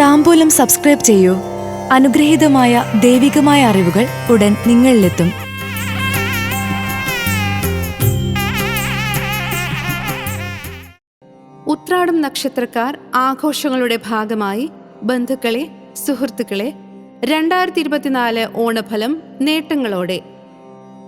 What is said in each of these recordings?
താമ്പൂലം subscribe ചെയ്യൂ. അനുഗ്രഹീതമായ ദൈവികമായ അറിവുകൾ ഉടൻ നിങ്ങളിലെത്തും. ഉത്രാടം നക്ഷത്രക്കാർ ആഘോഷങ്ങളുടെ ഭാഗമായി ബന്ധുക്കളെ സുഹൃത്തുക്കളെ രണ്ടായിരത്തി ഇരുപത്തിനാല് ഓണഫലം നേട്ടങ്ങളോടെ.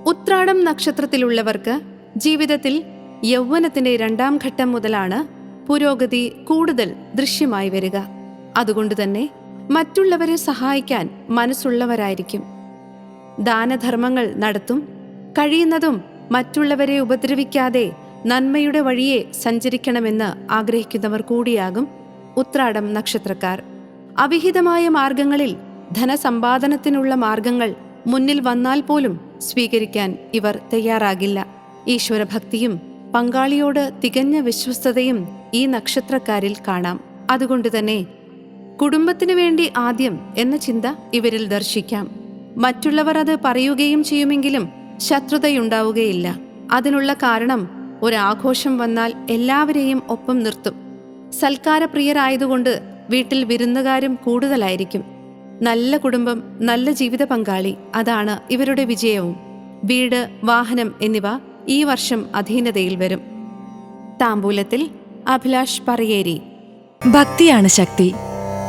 ഉത്രാടം നക്ഷത്രത്തിലുള്ളവർക്ക് ജീവിതത്തിൽ യൗവനത്തിന്റെ രണ്ടാം ഘട്ടം മുതലാണ് പുരോഗതി കൂടുതൽ ദൃശ്യമായി വരിക. അതുകൊണ്ട് തന്നെ മറ്റുള്ളവരെ സഹായിക്കാൻ മനസ്സുള്ളവരായിരിക്കും. ദാനധർമ്മങ്ങൾ നടത്തും കഴിയുന്നതും മറ്റുള്ളവരെ ഉപദ്രവിക്കാതെ നന്മയുടെ വഴിയെ സഞ്ചരിക്കണമെന്ന് ആഗ്രഹിക്കുന്നവർ കൂടിയാകും ഉത്രാടം നക്ഷത്രക്കാർ. അവിഹിതമായ മാർഗങ്ങളിൽ ധനസമ്പാദനത്തിനുള്ള മാർഗങ്ങൾ മുന്നിൽ വന്നാൽ പോലും സ്വീകരിക്കാൻ ഇവർ തയ്യാറാകില്ല. ഈശ്വരഭക്തിയും പങ്കാളിയോട് തികഞ്ഞ വിശ്വസ്തതയും ഈ നക്ഷത്രക്കാരിൽ കാണാം. അതുകൊണ്ട് തന്നെ കുടുംബത്തിനു വേണ്ടി ആദ്യം എന്ന ചിന്ത ഇവരിൽ ദർശിക്കാം. മറ്റുള്ളവർ അത് പറയുകയും ചെയ്യുമെങ്കിലും ശത്രുതയുണ്ടാവുകയില്ല. അതിനുള്ള കാരണം ഒരാഘോഷം വന്നാൽ എല്ലാവരെയും ഒപ്പം നിർത്തും. സൽക്കാരപ്രിയരായതുകൊണ്ട് വീട്ടിൽ വിരുന്നുകാരും കൂടുതലായിരിക്കും. നല്ല കുടുംബം നല്ല ജീവിത പങ്കാളി അതാണ് ഇവരുടെ വിജയവും. വീട് വാഹനം എന്നിവ ഈ വർഷം അധീനതയിൽ വരും. താമ്പൂലത്തിൽ അഭിലാഷ് പറയേരി. ഭക്തിയാണ് ശക്തി.